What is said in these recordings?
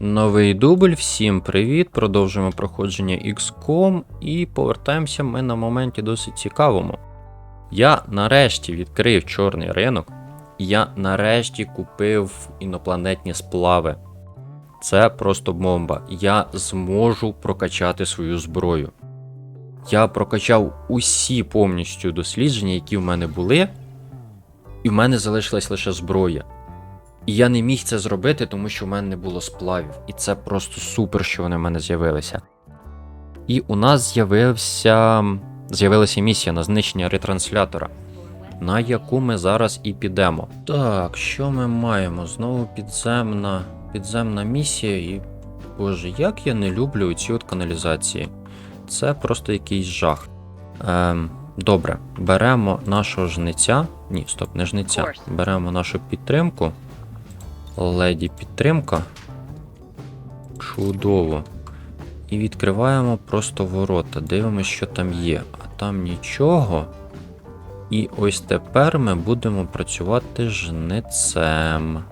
Новий дубль, всім привіт! Продовжуємо проходження XCOM і повертаємося ми на моменті досить цікавому. Я нарешті відкрив чорний ринок, і я нарешті купив інопланетні сплави. Це просто бомба. Я зможу прокачати свою зброю. Я прокачав усі повністю дослідження, які в мене були, і в мене залишилась лише зброя. І я не міг це зробити, тому що в мене не було сплавів. І це просто супер, що вони в мене з'явилися. І у нас з'явився. З'явилася місія на знищення ретранслятора, на яку ми зараз і підемо. Так, що ми маємо? Знову підземна, підземна місія, і. Боже, як я не люблю ці от каналізації. Це просто якийсь жах. Ем, добре, беремо нашого жниця. Ні, стоп, не жниця. Беремо нашу підтримку. Леді підтримка. Чудово. І відкриваємо просто ворота. Дивимося, що там є. А там нічого. І ось тепер ми будемо працювати жнецем.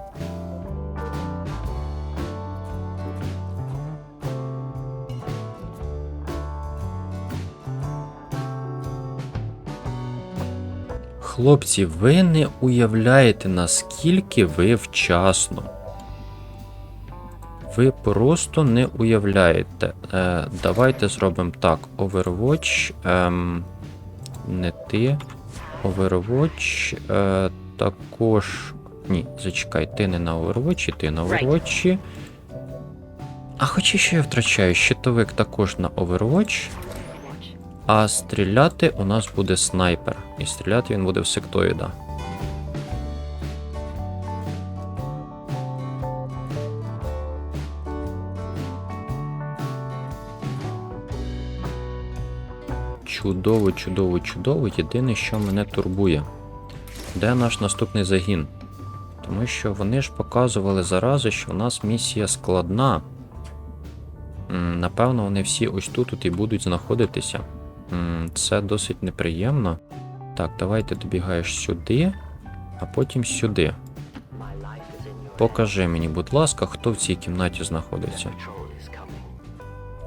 Хлопці, ви не уявляєте, наскільки ви вчасно. Ви просто не уявляєте. Е, давайте зробимо так. Overwatch. Ем, не ти. Overwatch. Е, також. Ні, зачекай, ти не на Overwatch, ти на Overwatch. А хоча що я втрачаю, щитовик також на Overwatch. А стріляти у нас буде снайпер. І стріляти він буде в сектоїда. Чудово, чудово, чудово. Єдине, що мене турбує. Де наш наступний загін? Тому що вони ж показували зарази, що у нас місія складна. Напевно, вони всі ось тут от і будуть знаходитися. Це досить неприємно. Так, давай ти добігаєш сюди, а потім сюди. Покажи мені, будь ласка, хто в цій кімнаті знаходиться.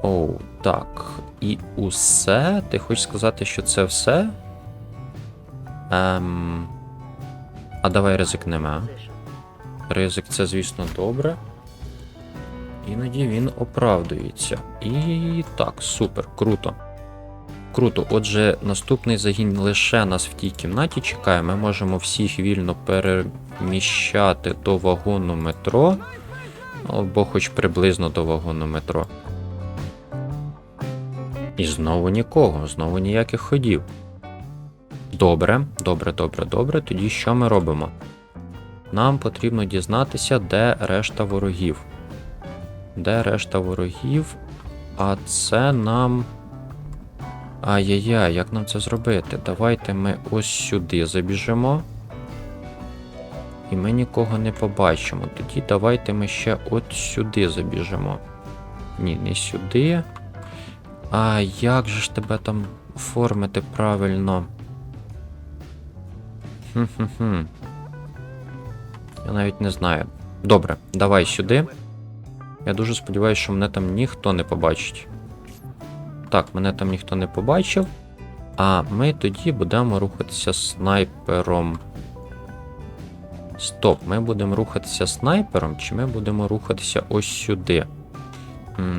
Оу, так. І усе? Ти хочеш сказати, що це все? Ем. А давай ризикнемо. а? Ризик це, звісно, добре. Іноді він оправдується. І так, супер, круто. Круто. Отже, наступний загін лише нас в тій кімнаті чекає. Ми можемо всіх вільно переміщати до вагону метро. Або хоч приблизно до вагону метро. І знову нікого, знову ніяких ходів. Добре, добре, добре, добре. Тоді що ми робимо? Нам потрібно дізнатися, де решта ворогів. Де решта ворогів? А це нам. Ай-яй-яй, як нам це зробити? Давайте ми ось сюди забіжимо. І ми нікого не побачимо. Тоді давайте ми ще от сюди забіжимо. Ні, не сюди. А як же ж тебе там оформити правильно? Хм-хм-хм. Я навіть не знаю. Добре, давай сюди. Я дуже сподіваюся, що мене там ніхто не побачить. Так, мене там ніхто не побачив. А ми тоді будемо рухатися снайпером. Стоп, ми будемо рухатися снайпером, чи ми будемо рухатися ось сюди?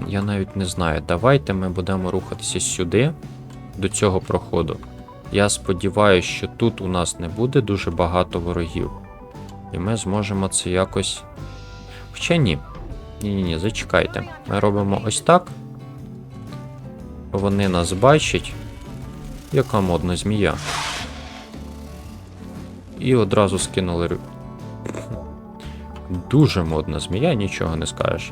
Я навіть не знаю. Давайте ми будемо рухатися сюди, до цього проходу. Я сподіваюся, що тут у нас не буде дуже багато ворогів. І ми зможемо це якось. Хоча ні. Ні-ні, ні, зачекайте. Ми робимо ось так. Вони нас бачать. Яка модна змія. І одразу скинули. Дуже модна змія, нічого не скажеш.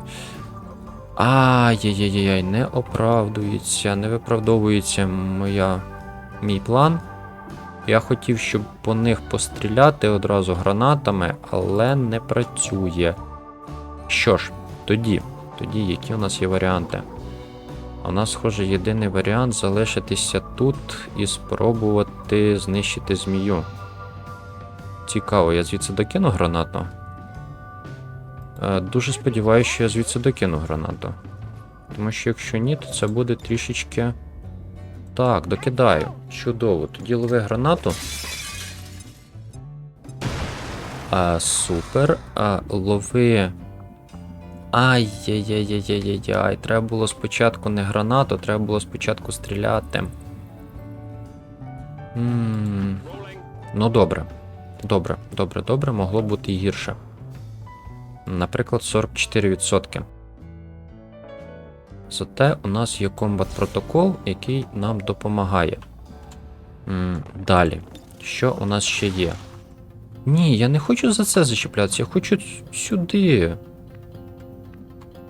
Ай-яй-яй-яй, не оправдується, не виправдовується моя, мій план. Я хотів, щоб по них постріляти одразу гранатами, але не працює. Що ж, тоді, тоді, які у нас є варіанти? У нас, схоже, єдиний варіант залишитися тут і спробувати знищити змію. Цікаво, я звідси докину гранату. Е, дуже сподіваюся, що я звідси докину гранату. Тому що якщо ні, то це буде трішечки. Так, докидаю. Чудово. Тоді лови гранату. А, супер. А, лови. Ай-яй-яй-яй-яй-яй. Треба було спочатку не гранату, треба було спочатку стріляти. м Ну добре. Добре, добре, добре, могло бути і гірше. Наприклад, 44%. Зате у нас є комбат протокол, який нам допомагає. М, Далі. Що у нас ще є? Ні, я не хочу за це зачіплятися, я хочу сюди.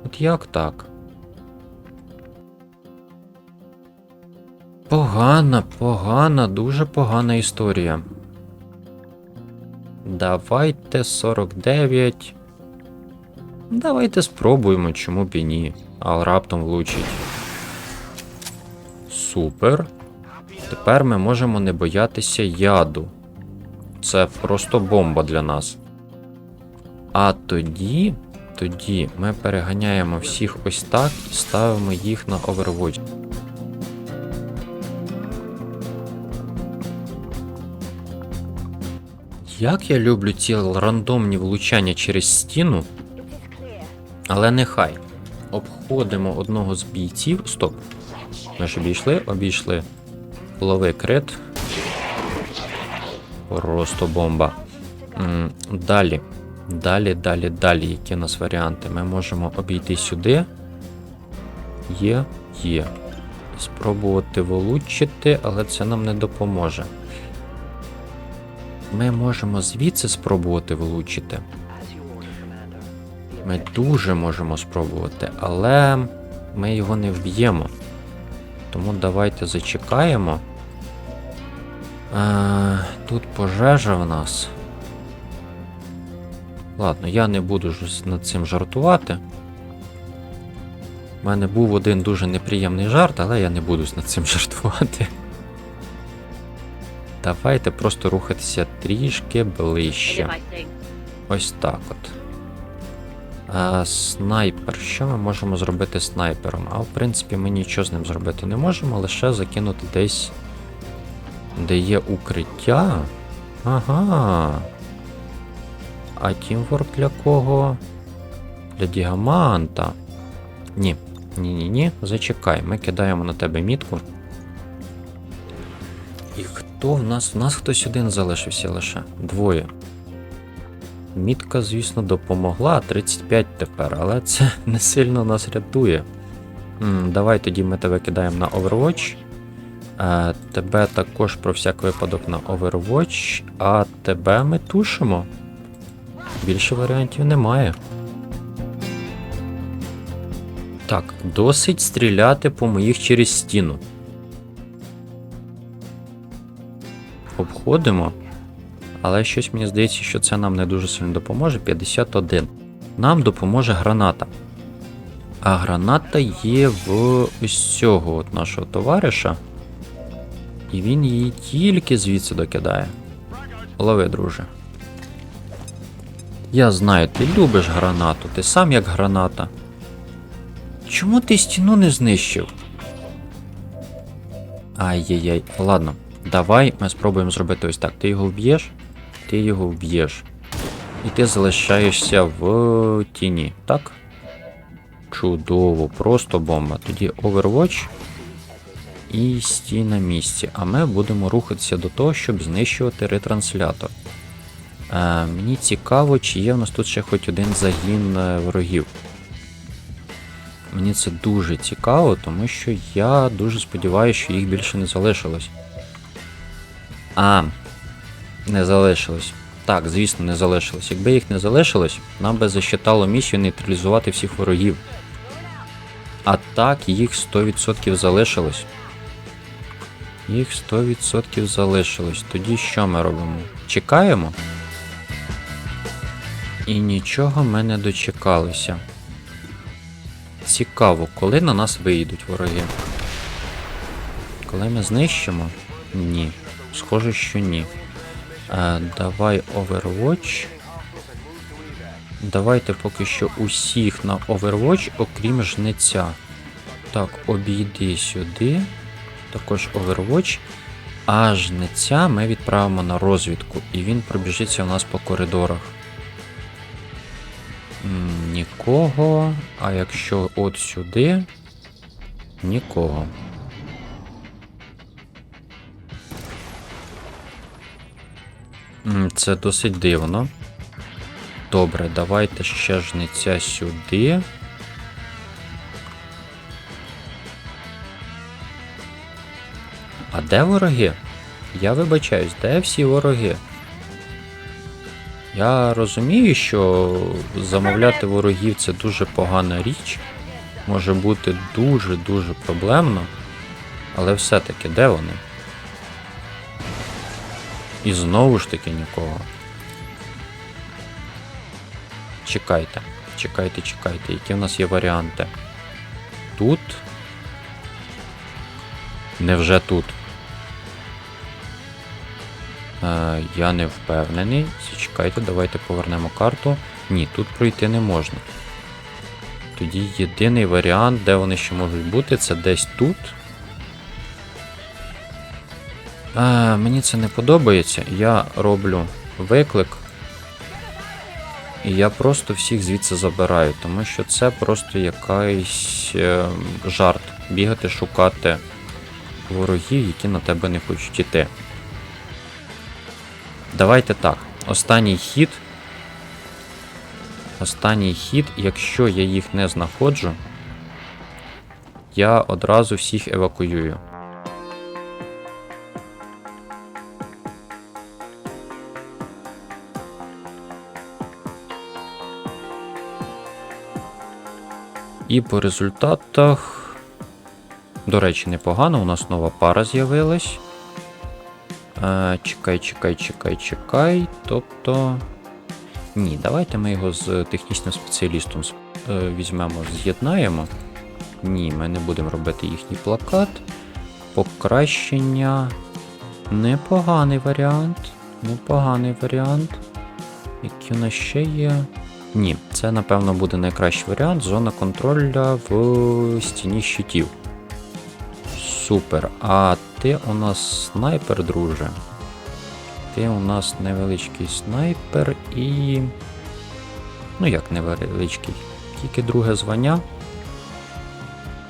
От як так? Погана, погана, дуже погана історія. Давайте 49. Давайте спробуємо, чому б і ні. А раптом влучить. Супер. Тепер ми можемо не боятися яду. Це просто бомба для нас. А тоді, тоді ми переганяємо всіх ось так і ставимо їх на Overwatch. Як я люблю ці рандомні влучання через стіну. Але нехай. Обходимо одного з бійців. Стоп. Ми ж обійшли, обійшли. Лови крит. Просто бомба. Далі. Далі, далі, далі. Які у нас варіанти? Ми можемо обійти сюди. Є, є. Спробувати влучити, але це нам не допоможе. Ми можемо звідси спробувати влучити. Ми дуже можемо спробувати, але ми його не вб'ємо. Тому давайте зачекаємо. А, тут пожежа в нас. Ладно, я не буду над цим жартувати. У мене був один дуже неприємний жарт, але я не буду над цим жартувати. Давайте просто рухатися трішки ближче. Ось так от. А, снайпер. Що ми можемо зробити снайпером? А в принципі, ми нічого з ним зробити не можемо, лише закинути десь, де є укриття. Ага. А тімворк для кого? Для діаманта. Ні. Ні-ні-ні, зачекай, ми кидаємо на тебе мітку. І хто в нас? В нас хтось один залишився лише. Двоє. Мітка, звісно, допомогла 35 тепер, але це не сильно нас рятує. М, давай тоді ми тебе кидаємо на Overwatch. Е, тебе також про всяк випадок на Overwatch, а тебе ми тушимо. Більше варіантів немає. Так, досить стріляти по моїх через стіну. Обходимо. Але щось мені здається, що це нам не дуже сильно допоможе. 51. Нам допоможе граната. А граната є в ось цього от нашого товариша. І він її тільки звідси докидає. Лови, друже. Я знаю, ти любиш гранату, ти сам як граната. Чому ти стіну не знищив? Ай-яй-яй, ладно. Давай ми спробуємо зробити ось так. Ти його вб'єш, ти його вб'єш. І ти залишаєшся в тіні, так? Чудово, просто бомба. Тоді Overwatch і стій на місці. А ми будемо рухатися до того, щоб знищувати ретранслятор. Мені цікаво, чи є в нас тут ще хоч один загін е, ворогів. Мені це дуже цікаво, тому що я дуже сподіваюся, що їх більше не залишилось. А, не залишилось. Так, звісно, не залишилось. Якби їх не залишилось, нам би засчитало місію нейтралізувати всіх ворогів. А так, їх 100% залишилось. Їх 100% залишилось. Тоді що ми робимо? Чекаємо? І нічого ми не дочекалися. Цікаво, коли на нас вийдуть вороги. Коли ми знищимо? Ні. Схоже, що ні. Е, давай Overwatch. Давайте поки що усіх на Overwatch, окрім жнеця. Так, обійди сюди. Також Overwatch. А жнеця ми відправимо на розвідку, і він пробіжиться у нас по коридорах. Нікого. А якщо от сюди. Нікого. Це досить дивно. Добре, давайте ще жниця сюди. А де вороги? Я вибачаюсь, де всі вороги? Я розумію, що замовляти ворогів це дуже погана річ. Може бути дуже-дуже проблемно. Але все-таки де вони? І знову ж таки нікого. Чекайте, чекайте, чекайте, які в нас є варіанти. Тут. Невже тут? Е, я не впевнений. Зачекайте, давайте повернемо карту. Ні, тут пройти не можна. Тоді єдиний варіант, де вони ще можуть бути, це десь тут. Е, мені це не подобається. Я роблю виклик. І я просто всіх звідси забираю, тому що це просто якийсь е, жарт. Бігати, шукати ворогів, які на тебе не хочуть іти. Давайте так. Останній хід. Останній хід, якщо я їх не знаходжу, я одразу всіх евакуюю. І по результатах. До речі, непогано, у нас нова пара з'явилась. Е, чекай, чекай, чекай, чекай. Тобто. Ні, давайте ми його з технічним спеціалістом е, візьмемо, з'єднаємо. Ні, ми не будемо робити їхній плакат. Покращення. Непоганий варіант. Непоганий варіант. Які у нас ще є? Ні, це напевно буде найкращий варіант. Зона контроля в стіні щитів. Супер. А ти у нас снайпер, друже. Ти у нас невеличкий снайпер і. Ну як невеличкий, тільки друге звання.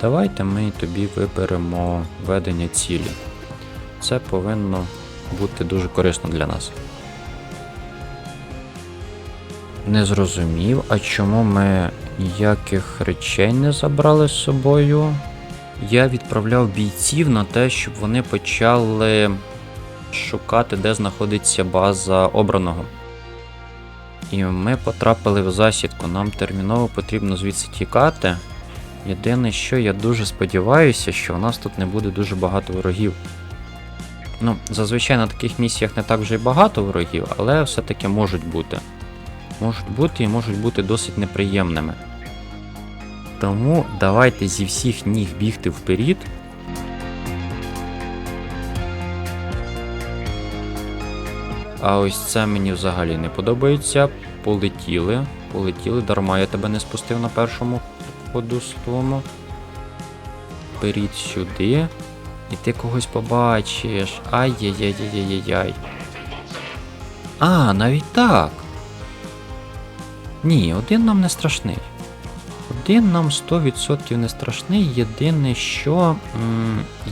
Давайте ми тобі виберемо ведення цілі. Це повинно бути дуже корисно для нас. Не зрозумів, а чому ми ніяких речей не забрали з собою? Я відправляв бійців на те, щоб вони почали шукати, де знаходиться база обраного. І ми потрапили в засідку. Нам терміново потрібно звідси тікати. Єдине, що я дуже сподіваюся, що у нас тут не буде дуже багато ворогів. Ну, зазвичай на таких місіях не так вже й багато ворогів, але все-таки можуть бути. Можуть бути і можуть бути досить неприємними. Тому давайте зі всіх ніг бігти вперед. А ось це мені взагалі не подобається. Полетіли. Полетіли, дарма я тебе не спустив на першому ходу своєму. Вперед сюди. І ти когось побачиш. Ай-яй-яй-яй-яй-яй. А, навіть так. Ні, один нам не страшний. Один нам 100% не страшний. Єдине, що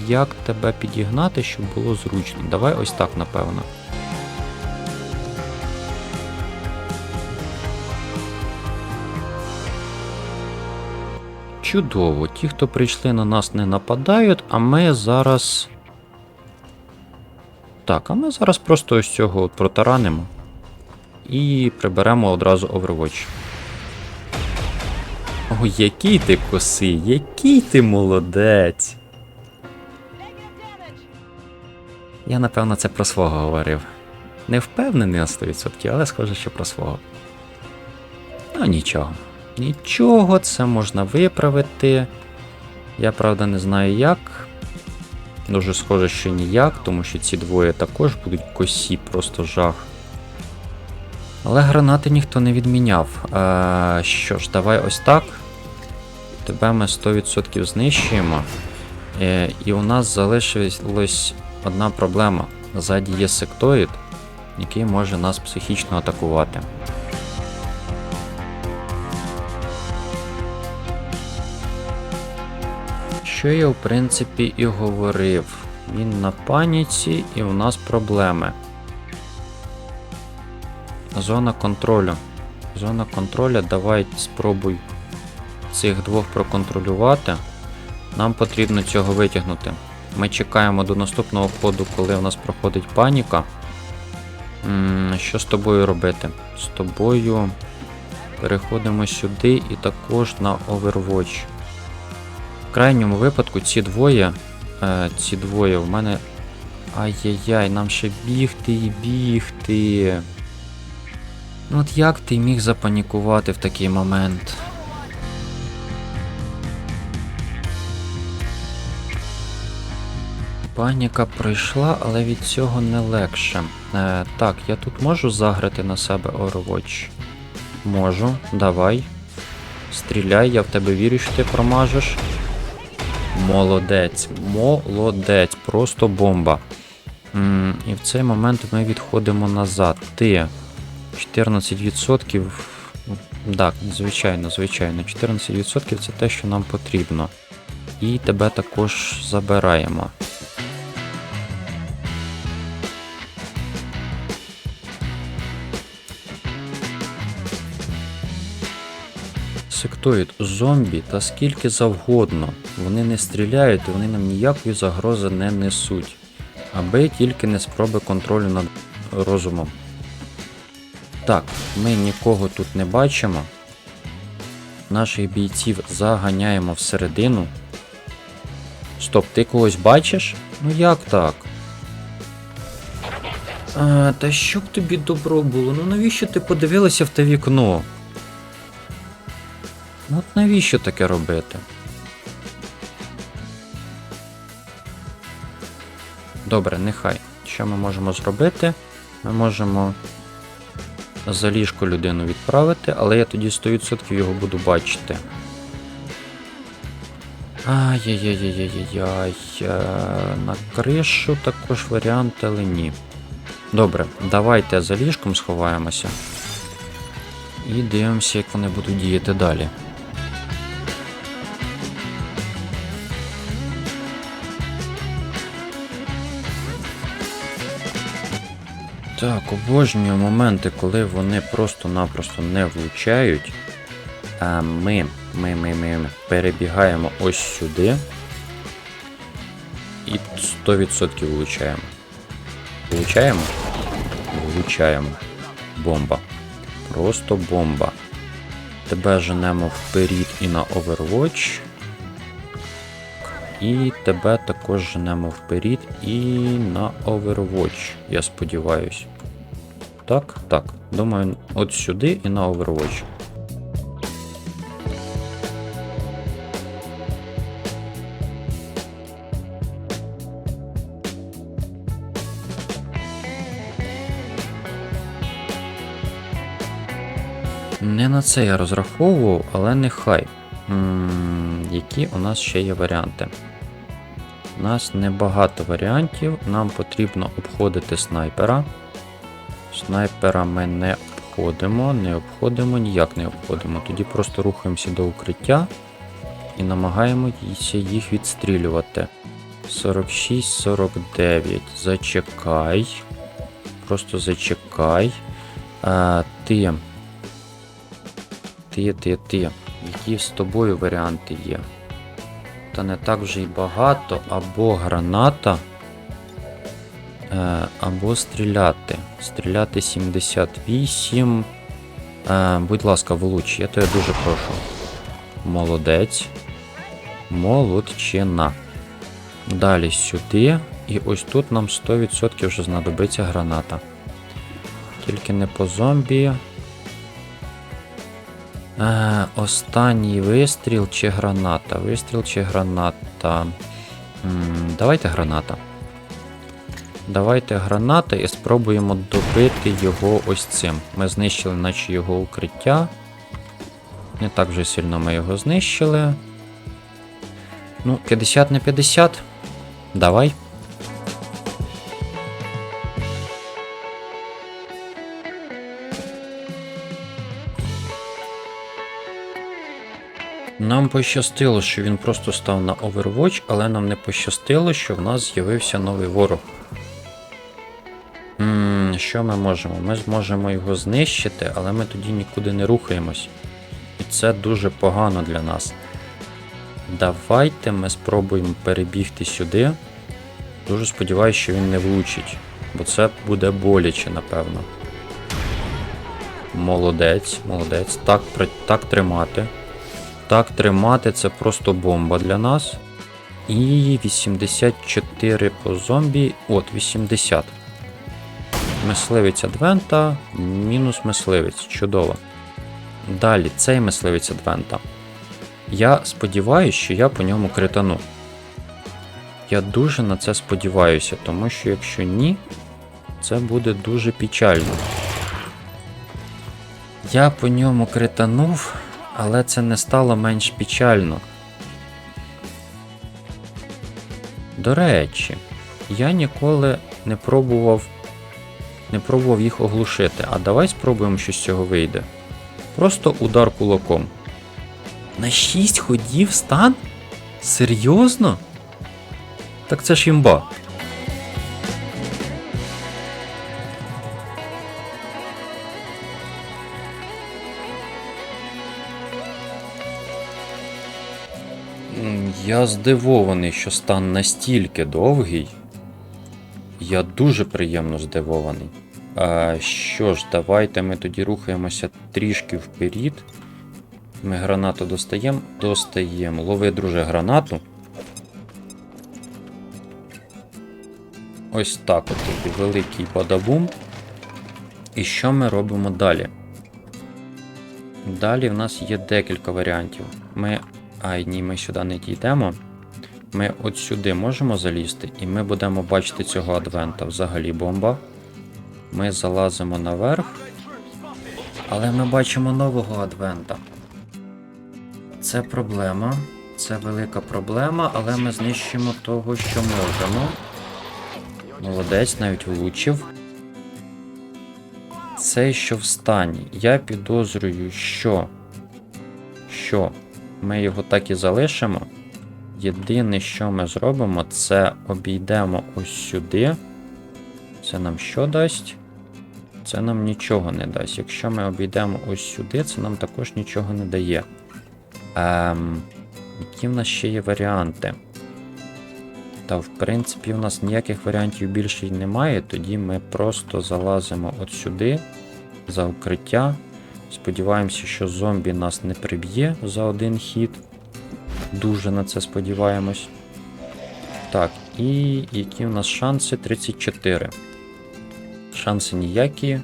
як тебе підігнати, щоб було зручно. Давай ось так, напевно. Чудово, ті, хто прийшли на нас, не нападають, а ми зараз. Так, а ми зараз просто ось цього протаранимо. І приберемо одразу Overwatch. О, який ти косий, який ти молодець. Я напевно це про свого говорив. Не впевнений на 100%, але схоже, що про свого. Ну нічого. Нічого, це можна виправити. Я правда не знаю як. Дуже схоже, що ніяк, тому що ці двоє також будуть косі, просто жах. Але гранати ніхто не відміняв. Е, що ж, давай ось так. Тебе ми 100% знищуємо. Е, і у нас залишилась одна проблема. Ззаді є сектоїд, який може нас психічно атакувати. Що я в принципі і говорив. Він на паніці і у нас проблеми. Зона контролю. Зона контролю, давай спробуй цих двох проконтролювати. Нам потрібно цього витягнути. Ми чекаємо до наступного ходу, коли у нас проходить паніка. М, Що з тобою робити? З тобою переходимо сюди і також на Overwatch. В крайньому випадку ці двоє. Е, ці двоє в мене. Ай-яй-яй, нам ще бігти і бігти. Ну от як ти міг запанікувати в такий момент? Паніка пройшла, але від цього не легше. Е, так, я тут можу заграти на себе Overwatch? Можу, давай. Стріляй, я в тебе вірю, що ти промажеш. Молодець, молодець, просто бомба. М, і в цей момент ми відходимо назад. Ти 14%. Так, звичайно, звичайно. 14% це те, що нам потрібно. І тебе також забираємо. Сектоїд, зомбі та скільки завгодно. Вони не стріляють і вони нам ніякої загрози не несуть. Аби тільки не спроби контролю над розумом. Так, ми нікого тут не бачимо. Наших бійців заганяємо всередину. Стоп, ти когось бачиш? Ну як так? А, та що б тобі добро було? Ну навіщо ти подивилася в те вікно? Ну от навіщо таке робити? Добре, нехай. Що ми можемо зробити? Ми можемо за ліжко людину відправити, але я тоді 100% його буду бачити. Ай-яй-яй-яй-яй-яй. Е, На кришу також варіант, але ні. Добре, давайте за ліжком сховаємося. І дивимося, як вони будуть діяти далі. Так, обожнюю моменти, коли вони просто-напросто не влучають. А ми, ми, ми, ми перебігаємо ось сюди. І 100% влучаємо. Влучаємо? Влучаємо. Бомба. Просто бомба. Тебе женемо вперед і на Overwatch. І тебе також женемо вперед і на Overwatch, я сподіваюсь. Так, так. Думаю, от сюди і на Overwatch. Не на це я розраховував, але нехай. М, Які у нас ще є варіанти? У нас небагато варіантів. Нам потрібно обходити снайпера. Снайпера ми не обходимо, не обходимо, ніяк не обходимо. Тоді просто рухаємося до укриття і намагаємося їх відстрілювати. 46-49. Зачекай. Просто зачекай. А, ти. Ти, ти, ти. Які з тобою варіанти є? Та не так вже й багато, або граната, е, або стріляти. Стріляти 78. Е, будь ласка, влуч, я тебе дуже прошу. Молодець. Молодчина. Далі сюди. І ось тут нам 100% вже знадобиться граната. Тільки не по зомбі. Е, останній вистріл чи граната? Вистріл чи граната? М, давайте граната. Давайте гранати і спробуємо добити його ось цим. Ми знищили, наче його укриття. Не так вже сильно ми його знищили. Ну, 50 на 50. Давай. Нам пощастило, що він просто став на Overwatch, але нам не пощастило, що в нас з'явився новий ворог. м що ми можемо? Ми зможемо його знищити, але ми тоді нікуди не рухаємось. І це дуже погано для нас. Давайте ми спробуємо перебігти сюди. Дуже сподіваюся, що він не влучить, бо це буде боляче, напевно. Молодець, молодець. Так, так тримати. Так тримати це просто бомба для нас. І 84 по зомбі. От, 80. Мисливець Адвента, мінус мисливець. Чудово. Далі, цей мисливець Адвента. Я сподіваюся, що я по ньому критану. Я дуже на це сподіваюся, тому що якщо ні, це буде дуже печально. Я по ньому кританув, але це не стало менш печально. До речі, я ніколи не пробував не пробував їх оглушити, а давай спробуємо, що з цього вийде. Просто удар кулаком. На 6 ходів стан? Серйозно? Так це ж імба. Я здивований, що стан настільки довгий. Я дуже приємно здивований. А, що ж, давайте ми тоді рухаємося трішки вперед. Ми гранату достаємо. Достаємо. Лови, друже, гранату. Ось так от тобі великий бадабум. І що ми робимо далі? Далі в нас є декілька варіантів. Ми. Ай, ні, ми сюди не дійдемо. Ми от сюди можемо залізти, і ми будемо бачити цього адвента. Взагалі бомба. Ми залазимо наверх. Але ми бачимо нового адвента. Це проблема. Це велика проблема, але ми знищимо того, що можемо. Молодець, навіть влучив. Цей що в стані. Я підозрюю, що. Що ми його так і залишимо. Єдине, що ми зробимо, це обійдемо ось сюди. Це нам що дасть? Це нам нічого не дасть. Якщо ми обійдемо ось сюди, це нам також нічого не дає. Ем, які в нас ще є варіанти? Та, в принципі, в нас ніяких варіантів більше й немає, тоді ми просто залазимо от сюди, за укриття. Сподіваємося, що зомбі нас не приб'є за один хід. Дуже на це сподіваємось. Так, і які в нас шанси? 34. Шанси ніякі.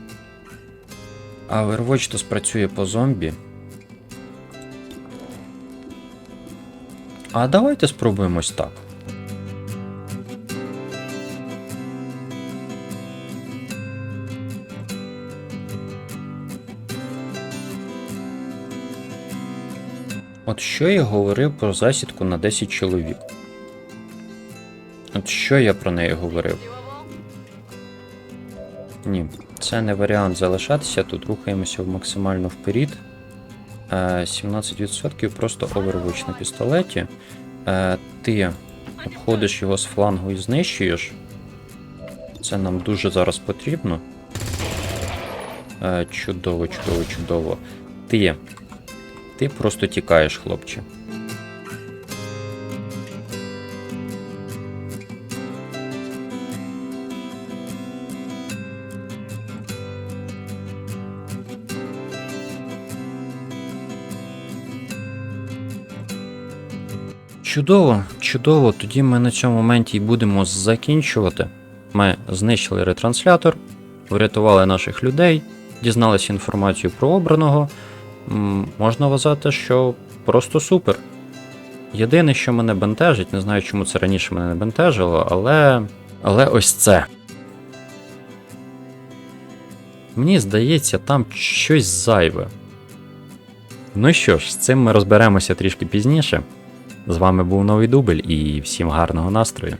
А Overwatch то спрацює по зомбі. А давайте спробуємо ось так. От що я говорив про засідку на 10 чоловік? От що я про неї говорив? Ні, це не варіант залишатися, тут рухаємося максимально вперед. Е, 17% просто Overwatch на пістолеті. Е, Ти обходиш його з флангу і знищуєш. Це нам дуже зараз потрібно. Е, Чудово, чудово, чудово. Ти. Ти просто тікаєш, хлопче. Чудово, чудово. Тоді ми на цьому моменті і будемо закінчувати. Ми знищили ретранслятор, врятували наших людей, дізналися інформацію про обраного можна вважати, що просто супер. Єдине, що мене бентежить, не знаю, чому це раніше мене не бентежило, але. але ось це. Мені здається, там щось зайве. Ну що ж, з цим ми розберемося трішки пізніше. З вами був новий Дубль і всім гарного настрою.